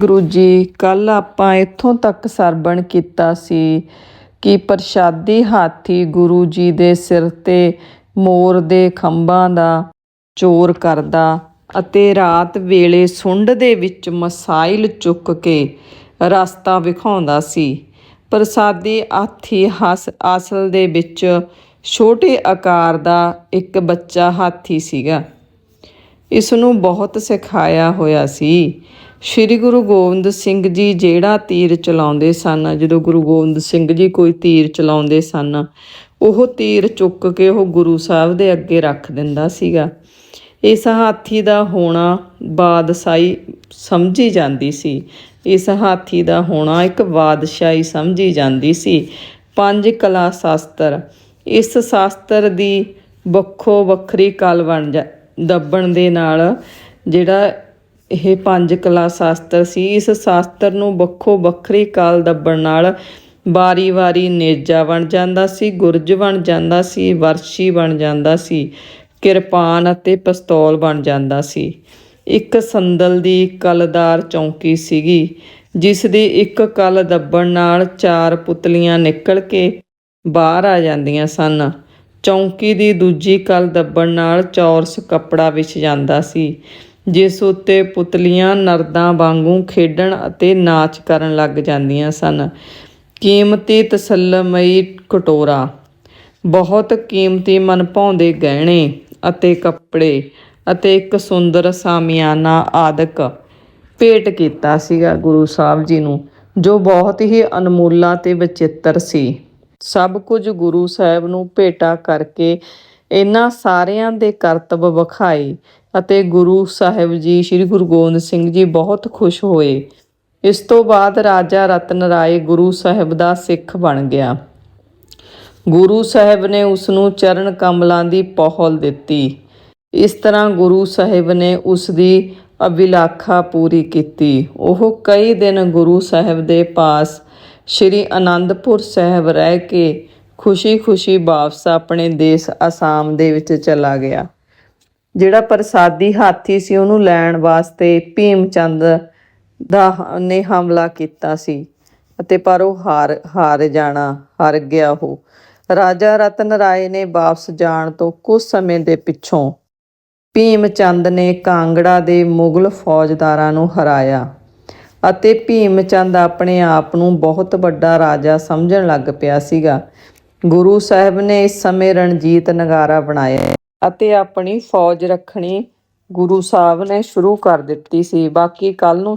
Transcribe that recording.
ਗੁਰੂ ਜੀ ਕੱਲ ਆਪਾਂ ਇੱਥੋਂ ਤੱਕ ਸਰਬਣ ਕੀਤਾ ਸੀ ਕਿ ਪ੍ਰਸ਼ਾਦੀ ਹਾਥੀ ਗੁਰੂ ਜੀ ਦੇ ਸਿਰ ਤੇ ਮੋਰ ਦੇ ਖੰਭਾਂ ਦਾ ਚੋਰ ਕਰਦਾ ਅਤੇ ਰਾਤ ਵੇਲੇ ਸੁੰਡ ਦੇ ਵਿੱਚ ਮਸਾਇਲ ਚੁੱਕ ਕੇ ਰਸਤਾ ਵਿਖਾਉਂਦਾ ਸੀ। ਪ੍ਰਸਾਦੀ ਹਾਥੀ ਹਸ ਅਸਲ ਦੇ ਵਿੱਚ ਛੋਟੇ ਆਕਾਰ ਦਾ ਇੱਕ ਬੱਚਾ ਹਾਥੀ ਸੀਗਾ। ਇਸ ਨੂੰ ਬਹੁਤ ਸਿਖਾਇਆ ਹੋਇਆ ਸੀ। ਸ੍ਰੀ ਗੁਰੂ ਗੋਬਿੰਦ ਸਿੰਘ ਜੀ ਜਿਹੜਾ ਤੀਰ ਚਲਾਉਂਦੇ ਸਨ, ਜਦੋਂ ਗੁਰੂ ਗੋਬਿੰਦ ਸਿੰਘ ਜੀ ਕੋਈ ਤੀਰ ਚਲਾਉਂਦੇ ਸਨ, ਉਹ ਤੀਰ ਚੁੱਕ ਕੇ ਉਹ ਗੁਰੂ ਸਾਹਿਬ ਦੇ ਅੱਗੇ ਰੱਖ ਦਿੰਦਾ ਸੀਗਾ। ਇਸ ਹਾਥੀ ਦਾ ਹੋਣਾ ਬਾਦਸ਼ਾਹੀ ਸਮਝੀ ਜਾਂਦੀ ਸੀ। ਇਸ ਹਾਥੀ ਦਾ ਹੋਣਾ ਇੱਕ ਬਾਦਸ਼ਾਹੀ ਸਮਝੀ ਜਾਂਦੀ ਸੀ। ਪੰਜ ਕਲਾ ਸ਼ਾਸਤਰ, ਇਸ ਸ਼ਾਸਤਰ ਦੀ ਵੱਖੋ ਵੱਖਰੀ ਕਲ ਬਣ ਜਾ ਦੱਬਣ ਦੇ ਨਾਲ ਜਿਹੜਾ ਇਹ ਪੰਜ ਕਲਾ ਸ਼ਾਸਤਰ ਸੀ, ਇਸ ਸ਼ਾਸਤਰ ਨੂੰ ਵੱਖੋ ਵੱਖਰੀ ਕਾਲ ਦੱਬਣ ਨਾਲ ਵਾਰੀ-ਵਾਰੀ ਨੇਜਾ ਬਣ ਜਾਂਦਾ ਸੀ, ਗੁਰਜ ਬਣ ਜਾਂਦਾ ਸੀ, ਵਰਸ਼ੀ ਬਣ ਜਾਂਦਾ ਸੀ, ਕਿਰਪਾਨ ਅਤੇ ਪਿਸਤੌਲ ਬਣ ਜਾਂਦਾ ਸੀ। ਇੱਕ ਸੰਦਲ ਦੀ ਕਲਦਾਰ ਚੌਂਕੀ ਸੀਗੀ, ਜਿਸ ਦੀ ਇੱਕ ਕਲ ਦੱਬਣ ਨਾਲ ਚਾਰ ਪੁਤਲੀਆਂ ਨਿਕਲ ਕੇ ਬਾਹਰ ਆ ਜਾਂਦੀਆਂ ਸਨ। ਚੌਂਕੀ ਦੀ ਦੂਜੀ ਕਲ ਦੱਬਣ ਨਾਲ ਚੌਰਸ ਕੱਪੜਾ ਵਿਛ ਜਾਂਦਾ ਸੀ, ਜਿਸ ਉੱਤੇ ਪੁਤਲੀਆਂ ਨਰਦਾਂ ਵਾਂਗੂ ਖੇਡਣ ਅਤੇ ਨਾਚ ਕਰਨ ਲੱਗ ਜਾਂਦੀਆਂ ਸਨ। ਕੀਮਤੀ ਤਸੱਲਮਈ ਕਟੋਰਾ। ਬਹੁਤ ਕੀਮਤੀ ਮਨਭਾਉਂਦੇ ਗਹਿਣੇ ਅਤੇ ਕੱਪੜੇ ਅਤੇ ਇੱਕ ਸੁੰਦਰ ਸਾਮਿਆਨਾ ਆਦਿਕ ਭੇਟ ਕੀਤਾ ਸੀਗਾ ਗੁਰੂ ਸਾਹਿਬ ਜੀ ਨੂੰ, ਜੋ ਬਹੁਤ ਹੀ ਅਨਮੋਲਾ ਤੇ ਵਿਚਿੱਤਰ ਸੀ। ਸਭ ਕੁਝ ਗੁਰੂ ਸਾਹਿਬ ਨੂੰ ਭੇਟਾ ਕਰਕੇ ਇਹਨਾਂ ਸਾਰਿਆਂ ਦੇ ਕਰਤੱਵ ਵਿਖਾਏ ਅਤੇ ਗੁਰੂ ਸਾਹਿਬ ਜੀ, ਸ੍ਰੀ ਗੁਰੂ ਗੋਬਿੰਦ ਸਿੰਘ ਜੀ ਬਹੁਤ ਖੁਸ਼ ਹੋਏ। ਇਸ ਤੋਂ ਬਾਅਦ ਰਾਜਾ ਰਤਨ ਰਾਏ ਗੁਰੂ ਸਾਹਿਬ ਦਾ ਸਿੱਖ ਬਣ ਗਿਆ। ਗੁਰੂ ਸਾਹਿਬ ਨੇ ਉਸ ਨੂੰ ਚਰਨ ਕਮਲਾਂ ਦੀ ਪਹੁਲ ਦਿੱਤੀ। ਇਸ ਤਰ੍ਹਾਂ ਗੁਰੂ ਸਾਹਿਬ ਨੇ ਉਸ ਦੀ ਅਭਿਲਾਖਾ ਪੂਰੀ ਕੀਤੀ। ਉਹ ਕਈ ਦਿਨ ਗੁਰੂ ਸਾਹਿਬ ਦੇ ਪਾਸ ਸ਼੍ਰੀ ਅਨੰਦਪੁਰ ਸਾਹਿਬ ਰਹਿ ਕੇ ਖੁਸ਼ੀ-ਖੁਸ਼ੀ ਵਾਪਸ ਆਪਣੇ ਦੇਸ਼ ਅਸਾਮ ਦੇ ਵਿੱਚ ਚਲਾ ਗਿਆ। ਜਿਹੜਾ ਪ੍ਰਸਾਦੀ ਹਾਥੀ ਸੀ, ਉਹਨੂੰ ਲੈਣ ਵਾਸਤੇ ਭੀਮ ਚੰਦ ਦਾ ਨੇ ਹਮਲਾ ਕੀਤਾ ਸੀ ਅਤੇ ਪਰ ਉਹ ਹਾਰ ਹਾਰ ਜਾਣਾ, ਹਾਰ ਗਿਆ ਉਹ। ਰਾਜਾ ਰਤਨ ਰਾਏ ਨੇ ਵਾਪਸ ਜਾਣ ਤੋਂ ਕੁਝ ਸਮੇਂ ਦੇ ਪਿੱਛੋਂ ਭੀਮ ਚੰਦ ਨੇ ਕਾਂਗੜਾ ਦੇ ਮੁਗਲ ਫੌਜਦਾਰਾਂ ਨੂੰ ਹਰਾਇਆ। ਅਤੇ ਭੀਮ ਚੰਦ ਆਪਣੇ ਆਪ ਨੂੰ ਬਹੁਤ ਵੱਡਾ ਰਾਜਾ ਸਮਝਣ ਲੱਗ ਪਿਆ ਸੀਗਾ। ਗੁਰੂ ਸਾਹਿਬ ਨੇ ਇਸ ਸਮੇਂ ਰਣਜੀਤ ਨਗਾਰਾ ਬਣਾਇਆ ਅਤੇ ਆਪਣੀ ਫੌਜ ਰੱਖਣੀ ਗੁਰੂ ਸਾਹਿਬ ਨੇ ਸ਼ੁਰੂ ਕਰ ਦਿੱਤੀ ਸੀ। ਬਾਕੀ ਕੱਲ ਨੂੰ